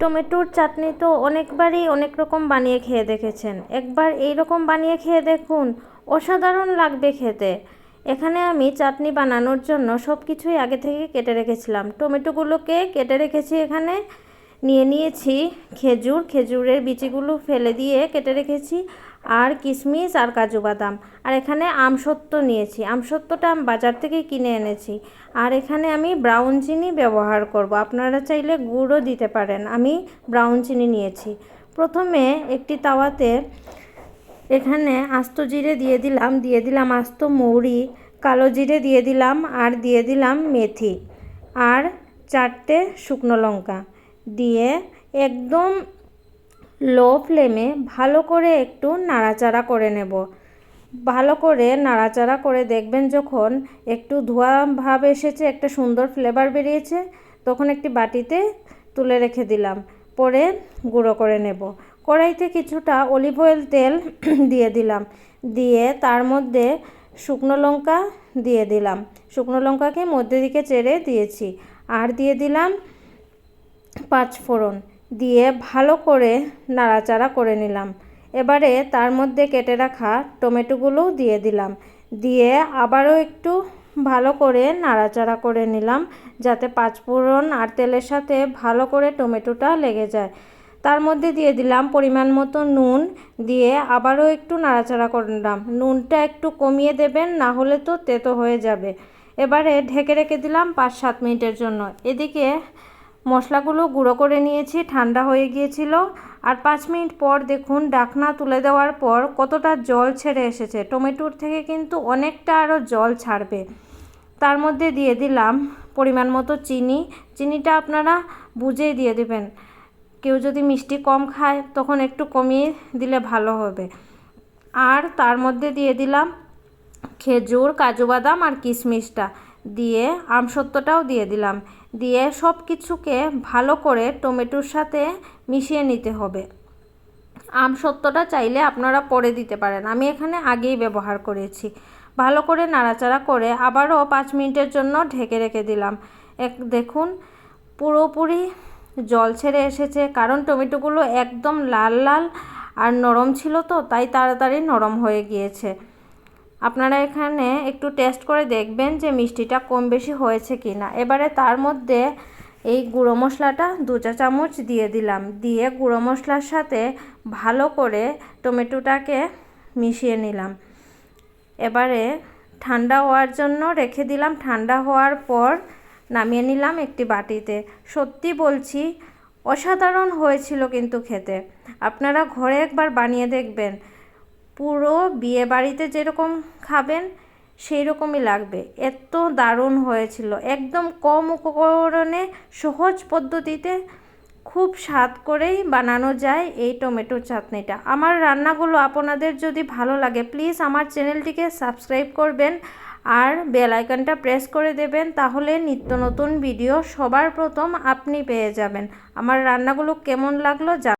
টমেটোর চাটনি তো অনেকবারই অনেক রকম বানিয়ে খেয়ে দেখেছেন। একবার এই রকম বানিয়ে খেয়ে দেখুন, অসাধারণ লাগবে খেতে। এখানে আমি চাটনি বানানোর জন্য সব কিছুই আগে থেকে কেটে রেখেছিলাম। টমেটোগুলোকে কেটে রেখেছি এখানে। নিয়ে নিয়েছি খেজুর, খেজুরের বিচিগুলো ফেলে দিয়ে কেটে রেখেছি। আর কিশমিশ আর কাজু বাদাম। আর এখানে আমসত্ত্ব নিয়েছি। আমসত্ত্বটা আমি বাজার থেকে কিনে এনেছি। আর এখানে আমি ব্রাউন চিনি ব্যবহার করব। আপনারা চাইলে গুড়ও দিতে পারেন। আমি ব্রাউন চিনি নিয়েছি। প্রথমে একটি তাওয়াতে এখানে আস্ত জিরে দিয়ে দিলাম। দিয়ে দিলাম আস্ত মৌরি, কালো জিরে দিয়ে দিলাম আর দিয়ে দিলাম মেথি আর চারটে শুকনো লঙ্কা। দিয়ে একদম লো ফ্লেমে ভালো করে একটু নাড়াচাড়া করে নেব। ভালো করে নাড়াচাড়া করে দেখবেন যখন একটু ধোয়া ভাব এসেছে, একটা সুন্দর ফ্লেভার বেরিয়েছে, তখন একটি বাটিতে তুলে রেখে দিলাম। পরে গুঁড়ো করে নেব। কড়াইতে কিছুটা অলিভ অয়েল তেল দিয়ে দিলাম। দিয়ে তার মধ্যে শুকনো লঙ্কা দিয়ে দিলাম। শুকনো লঙ্কাকে মধ্যে দিকে চেড়ে দিয়েছি। আর দিয়ে দিলাম পাঁচ ফোড়ন দিয়ে ভালো করে নাড়াচাড়া করে নিলাম। এবারে তার মধ্যে কেটে রাখা টমেটোগুলোও দিয়ে দিলাম। দিয়ে আবারও একটু ভালো করে নাড়াচাড়া করে নিলাম যাতে পাঁচফোড়ন আর তেলের সাথে ভালো করে টমেটোটা লেগে যায়। তার মধ্যে দিয়ে দিলাম পরিমাণ মতো নুন। দিয়ে আবারও একটু নাড়াচাড়া করে নিলাম। নুনটা একটু কমিয়ে দেবেন, না হলে তো তেতো হয়ে যাবে। এবারে ঢেকে রেখে দিলাম পাঁচ সাত মিনিটের জন্য। এদিকে মশলাগুলো গুঁড়ো করে নিয়েছি, ঠান্ডা হয়ে গিয়েছিল। আর পাঁচ মিনিট পর দেখুন, ডাকনা তুলে দেওয়ার পর কতটা জল ছেড়ে এসেছে। টমেটোর থেকে কিন্তু অনেকটা আরও জল ছাড়বে। তার মধ্যে দিয়ে দিলাম পরিমাণ মতো চিনি। চিনিটা আপনারা বুঝেই দিয়ে দেবেন। কেউ যদি মিষ্টি কম খায়, তখন একটু কমিয়ে দিলে ভালো হবে। আর তার মধ্যে দিয়ে দিলাম খেজুর, কাজু বাদাম আর কিশমিশটা। দিয়ে আমসত্ত্বটাও দিয়ে দিলাম। দিয়ে সব কিছুকে ভালো করে টমেটোর সাথে মিশিয়ে নিতে হবে। আমসত্ত্বটা চাইলে আপনারা পরে দিতে পারেন। আমি এখানে আগেই ব্যবহার করেছি। ভালো করে নাড়াচাড়া করে আবারও পাঁচ মিনিটের জন্য ঢেকে রেখে দিলাম। এক, দেখুন, পুরোপুরি জল ছেড়ে এসেছে। কারণ টমেটোগুলো একদম লাল লাল আর নরম ছিল তো, তাই তাড়াতাড়ি নরম হয়ে গিয়েছে। আপনারা এখানে একটু টেস্ট করে দেখবেন যে মিষ্টিটা কম বেশি হয়েছে কি না এবারে তার মধ্যে এই গুঁড়ো মশলাটা দু চা চামচ দিয়ে দিলাম। দিয়ে গুঁড়ো মশলার সাথে ভালো করে টমেটোটাকে মিশিয়ে নিলাম। এবারে ঠান্ডা হওয়ার জন্য রেখে দিলাম। ঠান্ডা হওয়ার পর নামিয়ে নিলাম একটি বাটিতে। সত্যি বলছি, অসাধারণ হয়েছিল কিন্তু খেতে। আপনারা ঘরে একবার বানিয়ে দেখবেন। পুরো বিয়ে বাড়িতে যেরকম খাবেন সেই রকমই লাগবে। এত দারুণ হয়েছিল। একদম কম উপকরণে, সহজ পদ্ধতিতে খুব স্বাদ করেই বানানো যায় এই টমেটো চাটনিটা। আমার রান্নাগুলো আপনাদের যদি ভালো লাগে, প্লিজ আমার চ্যানেলটিকে সাবস্ক্রাইব করবেন আর বেল আইকনটা প্রেস করে দেবেন, তাহলে নিত্য নতুন ভিডিও সবার প্রথম আপনি পেয়ে যাবেন। আমার রান্নাগুলো কেমন লাগল